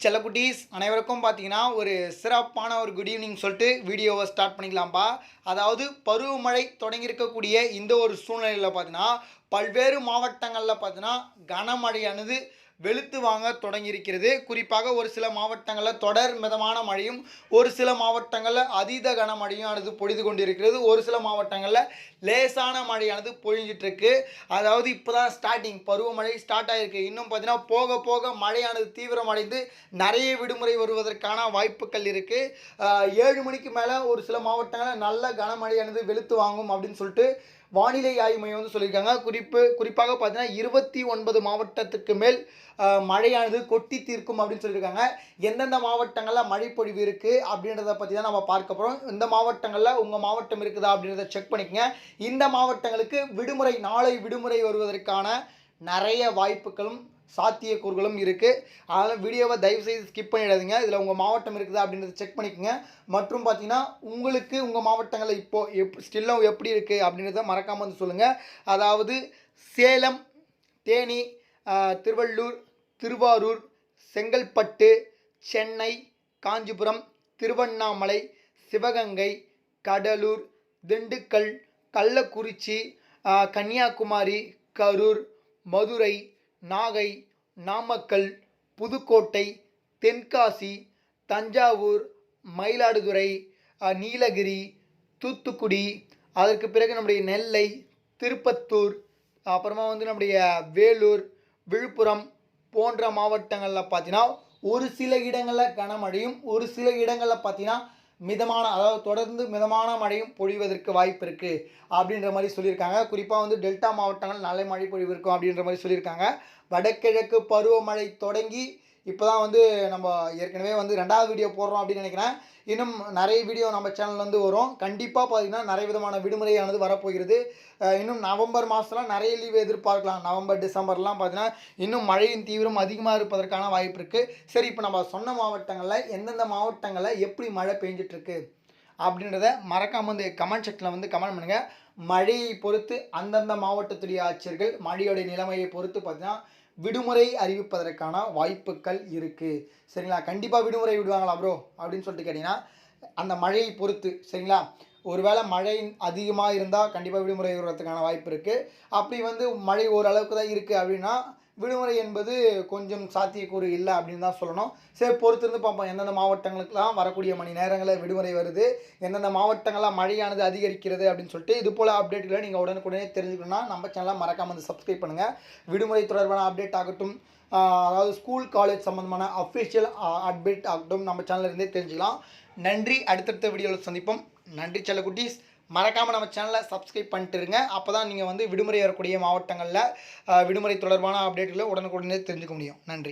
செல்லக்குட்டீஸ் அனைவருக்கும் பார்த்தீங்கன்னா ஒரு சிறப்பான ஒரு குட் ஈவினிங் சொல்லிட்டு வீடியோவை ஸ்டார்ட் பண்ணிக்கலாம்ப்பா அதாவது பருவமழை தொடங்கியிருக்கக்கூடிய இந்த ஒரு சூழ்நிலையில் பார்த்தீங்கன்னா பல்வேறு மாவட்டங்களில் பார்த்தீங்கன்னா கனமழையானது வெளுத்து வாங்க தொடங்கியிருக்கிறது. குறிப்பாக ஒரு சில மாவட்டங்களில் தொடர் மிதமான மழையும் ஒரு சில மாவட்டங்களில் அதீத கனமழையும் ஆனது பொழிது கொண்டிருக்கிறது. ஒரு சில மாவட்டங்களில் லேசான மழையானது பொழிஞ்சிட்ருக்கு. அதாவது இப்போ தான் ஸ்டார்டிங் பருவமழை ஸ்டார்ட் ஆகிருக்கு இன்னும் பார்த்தீங்கன்னா போக போக மழையானது தீவிரமடைந்து நிறைய விடுமுறை வருவதற்கான வாய்ப்புகள் இருக்குது ஏழு மணிக்கு மேலே ஒரு சில மாவட்டங்களில் நல்ல கனமழையானது வெளுத்து வாங்கும் அப்படின்னு சொல்லிட்டு வானிலை ஆய்வு மையம் வந்து சொல்லியிருக்காங்க. குறிப்பு குறிப்பாக பார்த்தீங்கன்னா இருபத்தி ஒன்பது மாவட்டத்துக்கு மேல் மழையானது கொட்டி தீர்க்கும் அப்படின்னு சொல்லியிருக்காங்க. எந்தெந்த மாவட்டங்களில் மழைப்பொழிவு இருக்குது அப்படின்றத பற்றி தான் நம்ம பார்க்க போகிறோம் இந்த மாவட்டங்களில் உங்கள் மாவட்டம் இருக்குதா அப்படின்றத செக் பண்ணிக்கங்க. இந்த மாவட்டங்களுக்கு விடுமுறை நாளை விடுமுறை வருவதற்கான நிறைய வாய்ப்புகளும் சாத்தியக்கூறுகளும் இருக்குது அதனால் வீடியோவை தயவு செய்து ஸ்கிப் பண்ணிடாதீங்க. இதில் உங்கள் மாவட்டம் இருக்குதா அப்படின்றத செக் பண்ணிக்கோங்க. மற்றும் பார்த்தீங்கன்னா உங்களுக்கு உங்கள் மாவட்டங்களில் இப்போது எப் ஸ்டில்லும் எப்படி இருக்குது அப்படின்றத மறக்காமல் வந்து சொல்லுங்கள் அதாவது சேலம் தேனி திருவள்ளூர் திருவாரூர் செங்கல்பட்டு சென்னை காஞ்சிபுரம் திருவண்ணாமலை சிவகங்கை கடலூர் திண்டுக்கல் கள்ளக்குறிச்சி கன்னியாகுமரி கரூர் மதுரை நாகை நாமக்கல் புதுக்கோட்டை தென்காசி தஞ்சாவூர் மயிலாடுதுறை நீலகிரி தூத்துக்குடி அதற்கு பிறகு நம்முடைய நெல்லை திருப்பத்தூர் அப்புறமா வந்து நம்முடைய வேலூர் விழுப்புரம் போன்ற மாவட்டங்களில் பார்த்தீங்கன்னா ஒரு சில இடங்களில் கனமழையும் ஒரு சில இடங்களில் பார்த்தீங்கன்னா மிதமான அதாவது தொடர்ந்து மிதமான மழையும் பொழிவதற்கு வாய்ப்பு இருக்குது அப்படின்ற மாதிரி சொல்லியிருக்காங்க. குறிப்பாக வந்து டெல்டா மாவட்டங்கள் நல்ல மழை பொழிவு இருக்கும் அப்படின்ற மாதிரி சொல்லியிருக்காங்க. வடகிழக்கு பருவமழை தொடங்கி இப்போ தான் வந்து நம்ம ஏற்கனவே வந்து ரெண்டாவது வீடியோ போடுறோம் அப்படின்னு நினைக்கிறேன். இன்னும் நிறைய வீடியோ நம்ம சேனல்லேருந்து வரும். கண்டிப்பாக பார்த்தீங்கன்னா நிறைய விதமான விடுமுறையானது வரப்போகிறது. இன்னும் நவம்பர் மாதம்லாம் நிறைய லீவ் எதிர்பார்க்கலாம். நவம்பர் டிசம்பர்லாம் பார்த்தீங்கன்னா இன்னும் மழையின் தீவிரம் அதிகமாக இருப்பதற்கான வாய்ப்பு இருக்குது சரி இப்போ நம்ம சொன்ன மாவட்டங்களில் எந்தெந்த மாவட்டங்களில் எப்படி மழை பெஞ்சிட்ருக்கு அப்படின்றத மறக்காமல் வந்து கமெண்ட் செக்ஷனில் வந்து கமெண்ட் பண்ணுங்கள் மழையை பொறுத்து அந்தந்த மாவட்டத்துடைய ஆட்சியர்கள் மழையோடைய நிலைமையை பொறுத்து பார்த்தீங்கன்னா விடுமுறை அறிவிப்பதற்கான வாய்ப்புகள் இருக்குது சரிங்களா? கண்டிப்பாக விடுமுறை விடுவாங்களா ப்ரோ அப்படின்னு சொல்லிட்டு கேட்டிங்கன்னா அந்த மழையை பொறுத்து சரிங்களா? ஒருவேளை மழை அதிகமாக இருந்தால் கண்டிப்பாக விடுமுறை விடுறதுக்கான வாய்ப்பு இருக்குது அப்படி வந்து மழை ஓரளவுக்கு தான் இருக்குது அப்படின்னா விடுமுறை என்பது கொஞ்சம் சாத்தியக்கூறு இல்லை அப்படின்னு தான் சொல்லணும். சரி பொறுத்திருந்து பார்ப்போம். எந்தெந்த மாவட்டங்களுக்கெல்லாம் வரக்கூடிய மணி நேரங்களில் விடுமுறை வருது? எந்தெந்த மாவட்டங்கள்லாம் மழையானது அதிகரிக்கிறது அப்படின்னு சொல்லிட்டு இது போல் அப்டேட்டுகளை நீங்கள் உடனுக்குடனே தெரிஞ்சுக்கணும்னா நம்ம சேனலை மறக்காமல் வந்து சப்ஸ்கிரைப் பண்ணுங்கள் விடுமுறை தொடர்பான அப்டேட் ஆகட்டும். அதாவது ஸ்கூல் காலேஜ் சம்மந்தமான அஃபிஷியல் அப்டேட் ஆகட்டும். நம்ம சேனல்ல இருந்தே தெரிஞ்சுக்கலாம். நன்றி. அடுத்தடுத்த வீடியோவில் சந்திப்போம். நன்றி செல்லக்குட்டீஸ். மறக்காமல் நம்ம சேனலை சப்ஸ்கிரைப் பண்ணிட்டு இருங்க. அப்போ தான் நீங்கள் வந்து விடுமுறை வரக்கூடிய மாவட்டங்களில் விடுமுறை தொடர்பான அப்டேட்டுகளை உடனுக்குடனே தெரிஞ்சுக்க முடியும். நன்றி.